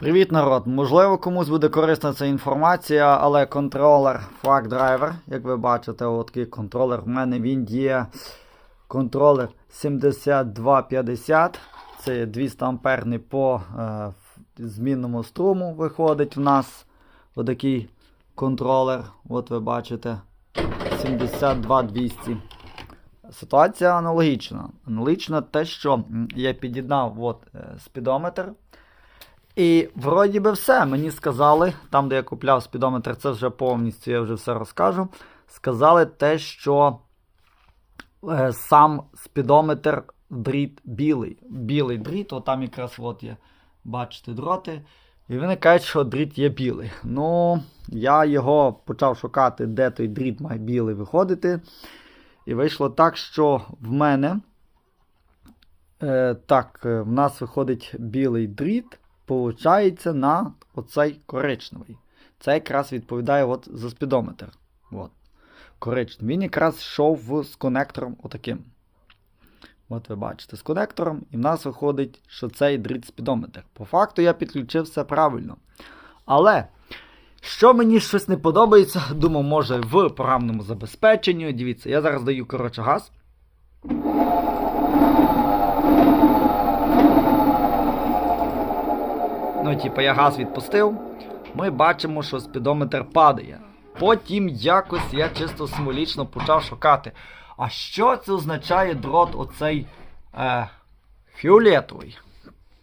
Привіт, народ! Можливо, комусь буде корисна ця інформація, але контролер Flag Driver, як ви бачите, такий контролер в мене він є контролер 7250. Це 200 амперний по е, змінному струму виходить в нас. Отакий контролер. От ви бачите. 72200. Ситуація аналогічна. Аналогічна те, що я під'єднав от, е, спідометр. І вроді би все. Мені сказали, там, де я купляв спідометр, це вже повністю, я вже все розкажу. Сказали те, що е, сам спідометр дріт білий. Білий дріт, от там якраз от є, бачите, дроти. І вони кажуть, що дріт є білий. Ну, я його почав шукати, де той дріт має білий виходити. І вийшло так, що в мене. Е, так, е, в нас виходить білий дріт, получається на оцей коричневий. Це якраз відповідає от за спідометр. От. Коричневий. Він якраз йшов з конектором отаким. От ви бачите, з конектором, і в нас виходить, що цей дріт спідометр. По факту я підключив все правильно. Але, що мені щось не подобається, думаю, може в програмному забезпеченні. Дивіться, я зараз даю коротше газ. Ну, типу, я газ відпустив. Ми бачимо, що спідометр падає. Потім якось я чисто символічно почав шукати. А що це означає дрот оцей е, фіолетовий?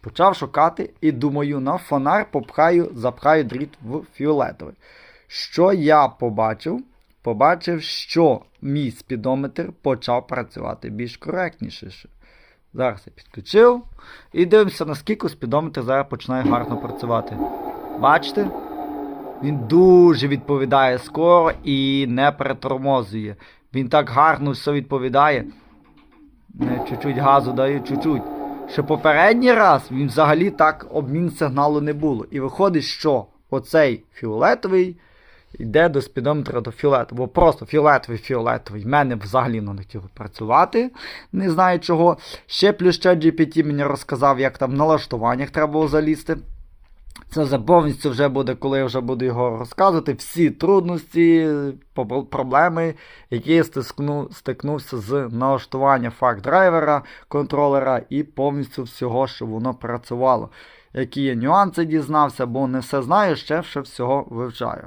Почав шукати і думаю, на фонар попхаю, запхаю дріт в фіолетовий. Що я побачив? Побачив, що мій спідометр почав працювати більш коректніше. Зараз я підключив. І дивимося, наскільки спідометр зараз починає гарно працювати. Бачите? Він дуже відповідає скоро і не перетормозує. Він так гарно все відповідає. Чуть-чуть газу даю, чуть-чуть. Ще попередній раз він взагалі так обмін сигналу не було. І виходить, що оцей фіолетовий йде до спідометра до фіолетового. Просто фіолетовий, фіолетовий. Мене взагалі не хотів працювати. Не знаю чого. Ще плюс ще GPT мені розказав, як там в налаштуваннях треба було залізти. Це вже повністю вже буде, коли я вже буду його розказувати. Всі трудності, проблеми, які стискну, стикнувся з налаштування факт драйвера, контролера і повністю всього, щоб воно працювало. Які є нюанси дізнався, бо не все знаю, ще ще всього вивчаю.